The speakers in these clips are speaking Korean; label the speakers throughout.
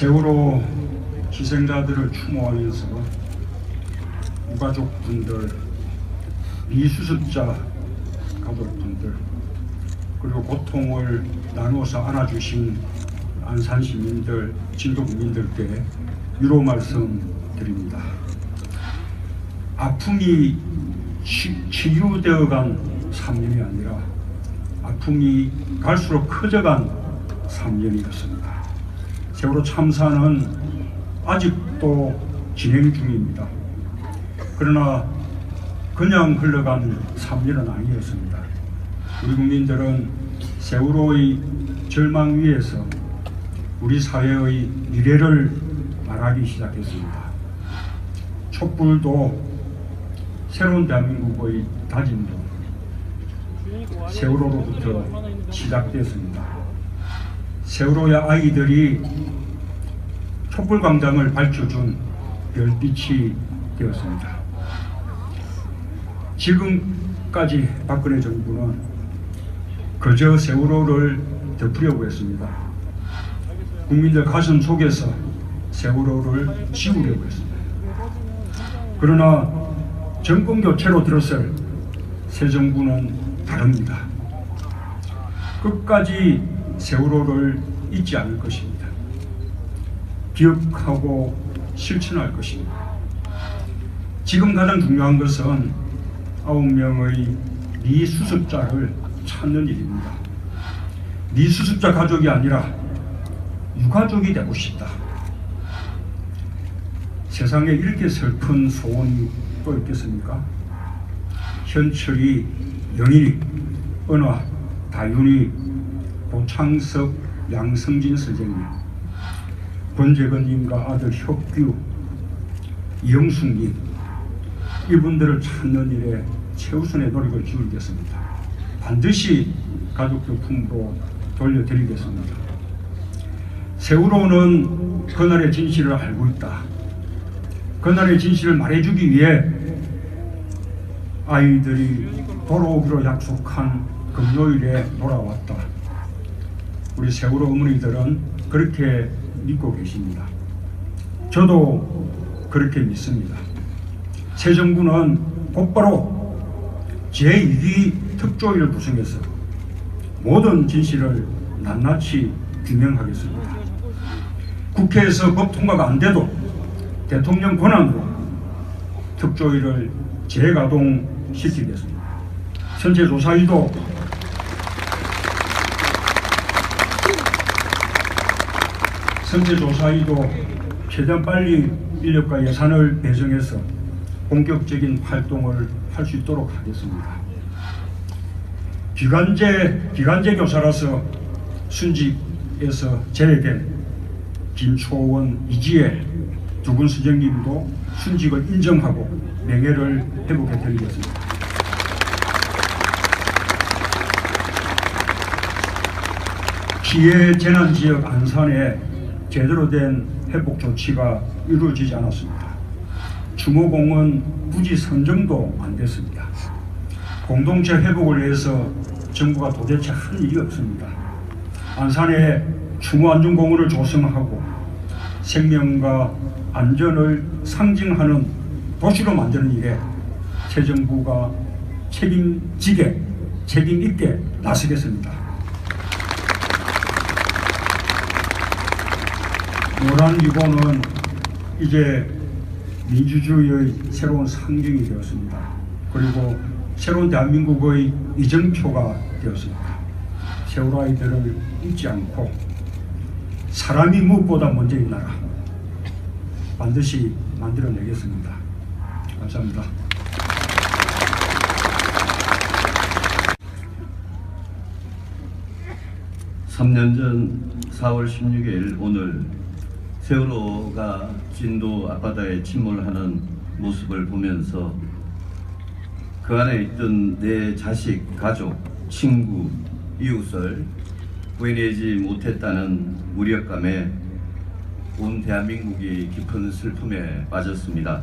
Speaker 1: 세월호 희생자들을 추모하면서 유가족분들, 미수습자 가족분들 그리고 고통을 나누어서 안아주신 안산 시민들, 진도 국민들께 위로 말씀드립니다. 아픔이 치, 치유되어간 3년이 아니라 아픔이 갈수록 커져간 3년이었습니다. 세월호 참사는 아직도 진행 중입니다. 그러나 그냥 흘러간 3년은 아니었습니다. 우리 국민들은 세월호의 절망 위에서 우리 사회의 미래를 말하기 시작했습니다. 촛불도 새로운 대한민국의 다짐도 세월호로부터 시작되었습니다. 세월호의 아이들이 촛불광장을 밝혀준 별빛이 되었습니다. 지금까지 박근혜 정부는 그저 세월호를 덮으려고 했습니다. 국민들 가슴 속에서 세월호를 지우려고 했습니다. 그러나 정권 교체로 들었을 새 정부는 다릅니다. 끝까지 세월호를 잊지 않을 것입니다. 기억하고 실천할 것입니다. 지금 가장 중요한 것은 아홉 명의 미수습자를 찾는 일입니다. 미수습자 가족이 아니라 유가족이 되고 싶다. 세상에 이렇게 슬픈 소원이 또 있겠습니까? 현철이, 영일이, 은화, 다윤이, 고창석, 양성진 선생님, 권재건님과 아들 혁규, 이영숙님, 이분들을 찾는 일에 최우선의 노력을 기울이겠습니다. 반드시 가족들 품으로 돌려드리겠습니다. 세월호는 그날의 진실을 알고 있다. 그날의 진실을 말해주기 위해 아이들이 돌아오기로 약속한 금요일에 돌아왔다. 우리 세월호 어머니들은 그렇게 믿고 계십니다. 저도 그렇게 믿습니다. 새 정부는 곧바로 제2기 특조위를 구성해서 모든 진실을 낱낱이 규명하겠습니다. 국회에서 법 통과가 안 돼도 대통령 권한으로 특조위를 재가동시키겠습니다. 전체 조사위도 선체 조사위도 최대한 빨리 인력과 예산을 배정해서 본격적인 활동을 할 수 있도록 하겠습니다. 기간제 기간제 교사라서 순직에서 제외된 김초원, 이지혜 두 분 선생님도 순직을 인정하고 명예를 회복해 드리겠습니다. 피해 재난 지역 안산에 제대로 된 회복 조치가 이루어지지 않았습니다. 추모공은 부지 선정도 안 됐습니다. 공동체 회복을 위해서 정부가 도대체 한 일이 없습니다. 안산에 추모안전공원을 조성하고 생명과 안전을 상징하는 도시로 만드는 일에 새 정부가 책임지게 책임 있게 나서겠습니다. 노란 유보는 이제 민주주의의 새로운 상징이 되었습니다. 그리고 새로운 대한민국의 이정표가 되었습니다. 세월호 아이들을 잊지 않고 사람이 무엇보다 먼저인 나라 반드시 만들어내겠습니다. 감사합니다.
Speaker 2: 삼년전 4월 16일 오늘 세월호가 진도 앞바다에 침몰하는 모습을 보면서 그 안에 있던 내 자식, 가족, 친구, 이웃을 구해내지 못했다는 무력감에 온 대한민국이 깊은 슬픔에 빠졌습니다.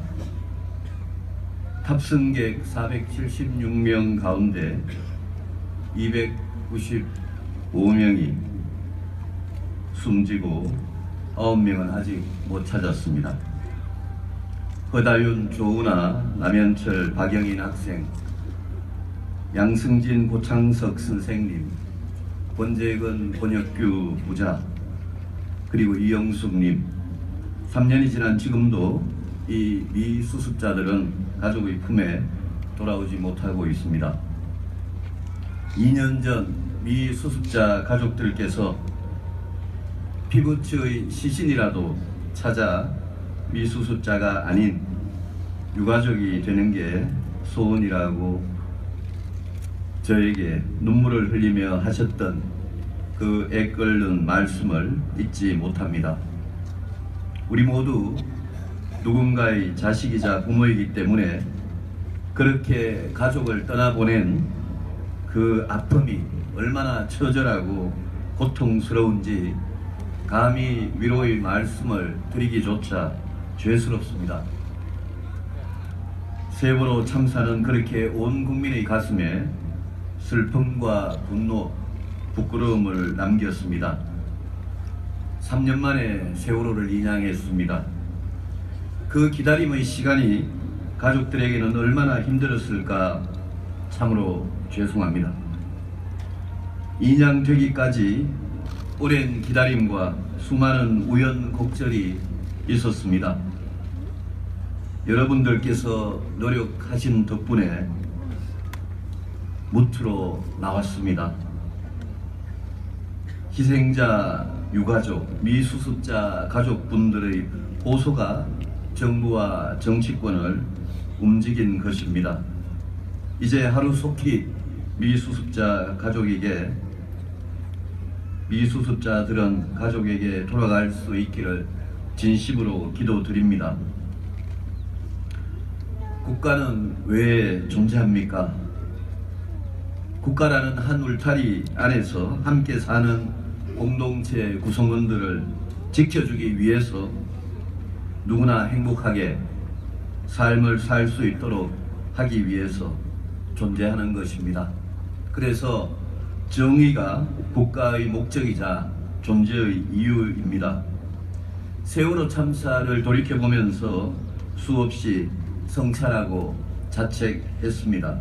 Speaker 2: 탑승객 476명 가운데 295명이 숨지고 9명은 아직 못 찾았습니다. 허다윤, 조은아, 남현철, 박영인 학생, 양승진, 고창석 선생님, 권재근, 권혁규 부자, 그리고 이영숙님, 3년이 지난 지금도 이 미수습자들은 가족의 품에 돌아오지 못하고 있습니다. 2년 전 미수습자 가족들께서 피부치의 시신이라도 찾아 미수습자가 아닌 유가족이 되는 게 소원이라고 저에게 눈물을 흘리며 하셨던 그 애끓는 말씀을 잊지 못합니다. 우리 모두 누군가의 자식이자 부모이기 때문에 그렇게 가족을 떠나보낸 그 아픔이 얼마나 처절하고 고통스러운지 감히 위로의 말씀을 드리기조차 죄스럽습니다. 세월호 참사는 그렇게 온 국민의 가슴에 슬픔과 분노, 부끄러움을 남겼습니다. 3년 만에 세월호를 인양했습니다. 그 기다림의 시간이 가족들에게는 얼마나 힘들었을까 참으로 죄송합니다. 인양되기까지 오랜 기다림과 수많은 우연곡절이 있었습니다. 여러분들께서 노력하신 덕분에 무트로 나왔습니다. 희생자 유가족, 미수습자 가족분들의 호소가 정부와 정치권을 움직인 것입니다. 이제 하루속히 미수습자 가족에게 미수습자들은 가족에게 돌아갈 수 있기를 진심으로 기도드립니다. 국가는 왜 존재합니까? 국가라는 한 울타리 안에서 함께 사는 공동체 구성원들을 지켜주기 위해서 누구나 행복하게 삶을 살 수 있도록 하기 위해서 존재하는 것입니다. 그래서 정의가 국가의 목적이자 존재의 이유입니다. 세월호 참사를 돌이켜보면서 수없이 성찰하고 자책했습니다.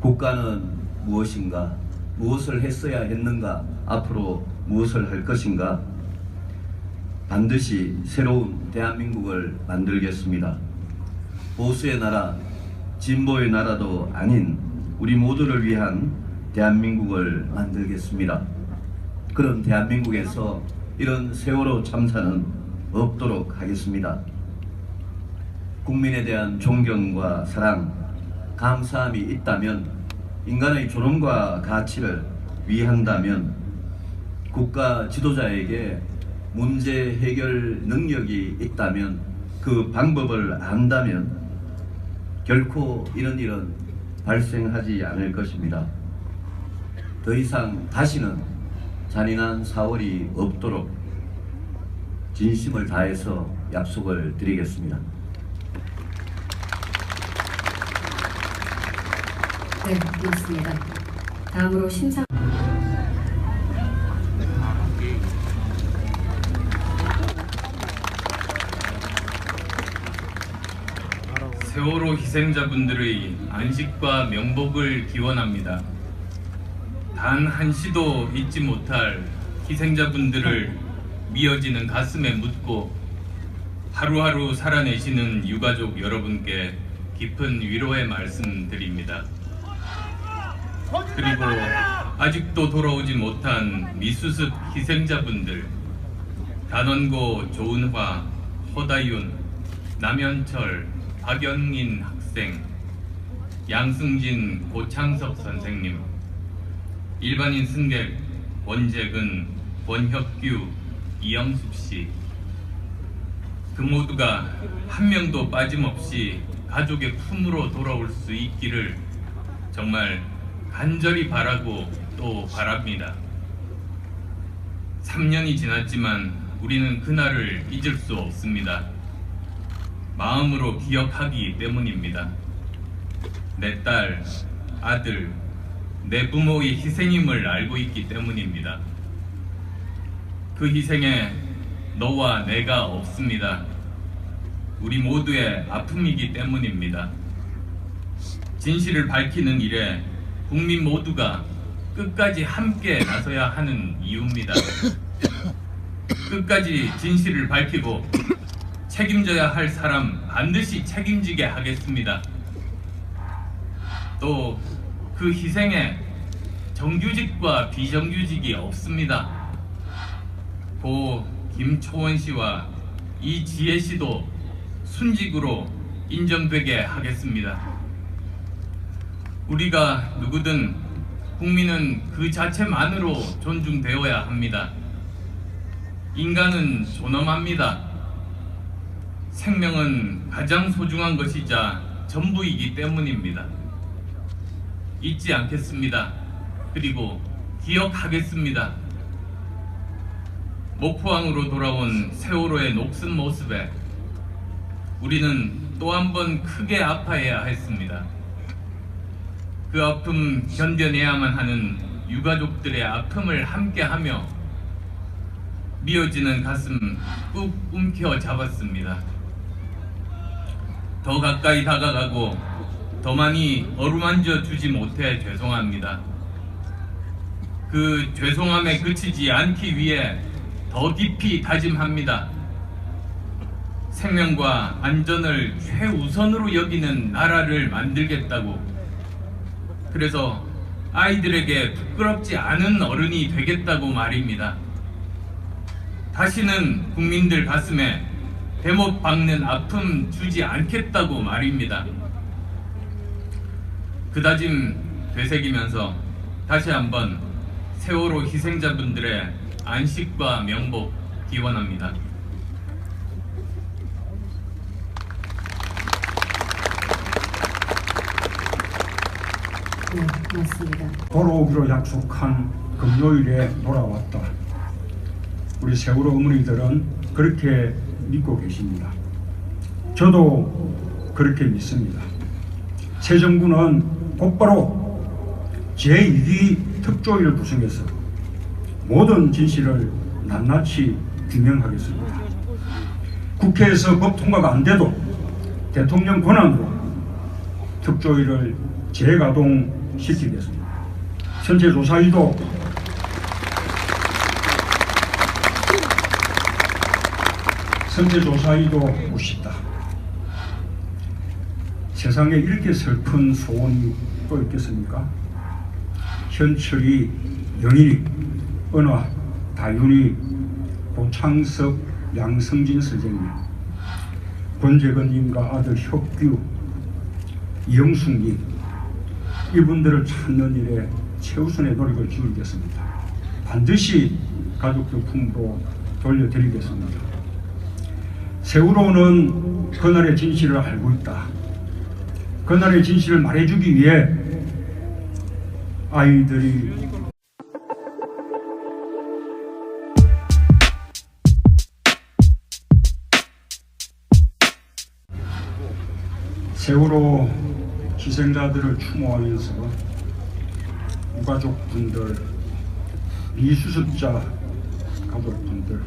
Speaker 2: 국가는 무엇인가? 무엇을 했어야 했는가? 앞으로 무엇을 할 것인가? 반드시 새로운 대한민국을 만들겠습니다. 보수의 나라, 진보의 나라도 아닌 우리 모두를 위한 대한민국을 만들겠습니다. 그런 대한민국에서 이런 세월호 참사는 없도록 하겠습니다. 국민에 대한 존경과 사랑, 감사함이 있다면 인간의 존엄과 가치를 위한다면 국가 지도자에게 문제 해결 능력이 있다면 그 방법을 안다면 결코 이런 일은 발생하지 않을 것입니다. 더 이상 다시는 잔인한 사월이 없도록 진심을 다해서 약속을 드리겠습니다.
Speaker 3: 네, 고맙습니다. 다음으로 심상
Speaker 4: 세월호 희생자분들의 안식과 명복을 기원합니다. 단 한 시도 잊지 못할 희생자분들을 미어지는 가슴에 묻고 하루하루 살아내시는 유가족 여러분께 깊은 위로의 말씀 드립니다. 그리고 아직도 돌아오지 못한 미수습 희생자분들 단원고 조은화, 허다윤, 남현철, 박영인 학생, 양승진 고창석 선생님, 일반인 승객 원재근, 권혁규, 이영숙 씨, 그 모두가 한 명도 빠짐없이 가족의 품으로 돌아올 수 있기를 정말 간절히 바라고 또 바랍니다. 3년이 지났지만 우리는 그날을 잊을 수 없습니다. 마음으로 기억하기 때문입니다. 내 딸, 아들, 내 부모의 희생임을 알고 있기 때문입니다. 그 희생에 너와 내가 없습니다. 우리 모두의 아픔이기 때문입니다. 진실을 밝히는 일에 국민 모두가 끝까지 함께 나서야 하는 이유입니다. 끝까지 진실을 밝히고 책임져야 할 사람 반드시 책임지게 하겠습니다. 또 그 희생에 정규직과 비정규직이 없습니다. 고 김초원 씨와 이지혜 씨도 순직으로 인정되게 하겠습니다. 우리가 누구든 국민은 그 자체만으로 존중되어야 합니다. 인간은 존엄합니다. 생명은 가장 소중한 것이자 전부이기 때문입니다. 잊지 않겠습니다. 그리고 기억하겠습니다. 목포항으로 돌아온 세월호의 녹슨 모습에 우리는 또 한 번 크게 아파해야 했습니다. 그 아픔 견뎌내야만 하는 유가족들의 아픔을 함께하며 미어지는 가슴 꾹 움켜 잡았습니다. 더 가까이 다가가고 더 많이 어루만져 주지 못해 죄송합니다. 그 죄송함에 그치지 않기 위해 더 깊이 다짐합니다. 생명과 안전을 최우선으로 여기는 나라를 만들겠다고. 그래서 아이들에게 부끄럽지 않은 어른이 되겠다고 말입니다. 다시는 국민들 가슴에 대못 박는 아픔 주지 않겠다고 말입니다. 그 다짐 되새기면서 다시 한번 세월호 희생자분들의 안식과 명복 기원합니다.
Speaker 3: 네, 맞습니다.
Speaker 1: 돌아오기로 약속한 금요일에 돌아왔다. 우리 세월호 어머니들은 그렇게 믿고 계십니다. 저도 그렇게 믿습니다. 새 정부는 곧바로 제2기 특조위를 구성해서 모든 진실을 낱낱이 규명하겠습니다. 국회에서 법 통과가 안 돼도 대통령 권한으로 특조위를 재가동시키겠습니다. 현재 조사위도 선제 조사위도 묻시다. 세상에 이렇게 슬픈 소원이 또 있겠습니까? 현철이, 영일이, 은화, 다윤이, 고창석, 양성진 선생님, 권재건님과 아들 혁규, 이영숙님, 이분들을 찾는 일에 최우선의 노력을 기울이겠습니다. 반드시 가족들 품으로 돌려드리겠습니다. 세월호는 그날의 진실을 알고 있다. 그날의 진실을 말해주기 위해 아이들이 세월호 희생자들을 추모하면서 유가족분들, 미수습자 가족분들,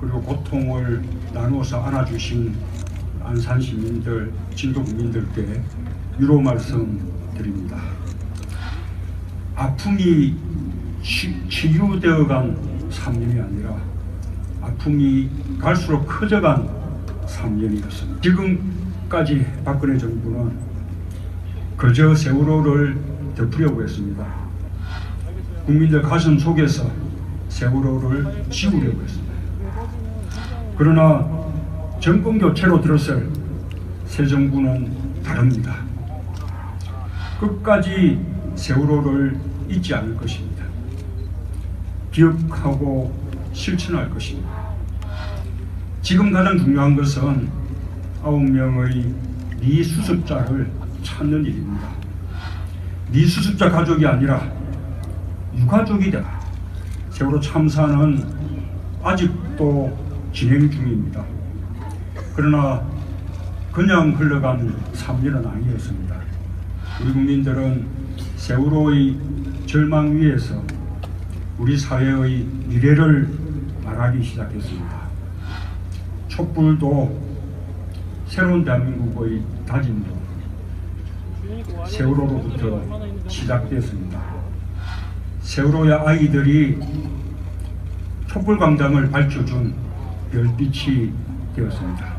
Speaker 1: 그리고 고통을 나누어서 안아주신 안산 시민들, 진도 국민들께 위로 말씀드립니다. 아픔이 치, 치유되어간 3년이 아니라 아픔이 갈수록 커져간 3년이었습니다. 지금까지 박근혜 정부는 그저 세월호를 덮으려고 했습니다. 국민들 가슴 속에서 세월호를 지우려고 했습니다. 그러나 정권 교체로 들었을 새 정부는 다릅니다. 끝까지 세월호를 잊지 않을 것입니다. 기억하고 실천할 것입니다. 지금 가장 중요한 것은 아홉 명의 미수습자를 찾는 일입니다. 미수습자 가족이 아니라 유가족이 되라. 세월호 참사는 아직도 진행 중입니다. 그러나 그냥 흘러간 3년은 아니었습니다. 우리 국민들은 세월호의 절망 위에서 우리 사회의 미래를 말하기 시작했습니다. 촛불도 새로운 대한민국의 다짐도 세월호로부터 시작됐습니다. 세월호의 아이들이 촛불광장을 밝혀준 별빛이 되었습니다.